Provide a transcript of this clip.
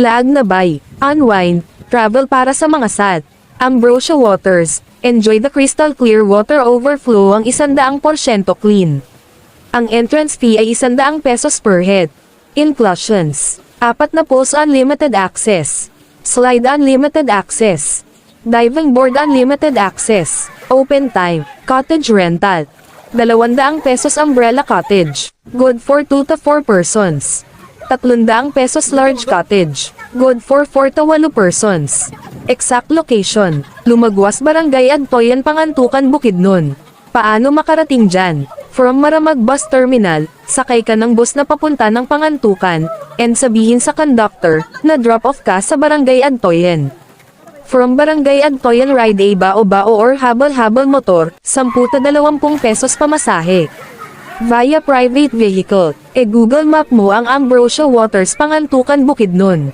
Flag na buy, unwind, travel para sa mga sad. Ambrosia Waters, enjoy the crystal clear water overflow ang isandaang porsyento clean. Ang entrance fee ay isandaang pesos per head. Inclusions. Apat na pools unlimited access. Slide unlimited access. Diving board unlimited access. Open time. Cottage rental. 200 pesos umbrella cottage. Good for 2 to 4 persons. 300 pesos large cottage. Good for 4 to 8 persons. Exact location. Lumagwas Barangay Adtoyan Pangantukan Bukidnon. Paano makarating dyan? From Maramag Bus Terminal, sakay ka ng bus na papunta ng Pangantukan, and sabihin sa conductor, na drop off ka sa Barangay Adtoyan. From Barangay Adtoyan Ride A Bao Bao or Habal-Habal Motor, 10 to 20 pesos pamasahe. Via private vehicle, e Google Map mo ang Ambrosia Waters Pangantukan Bukidnon.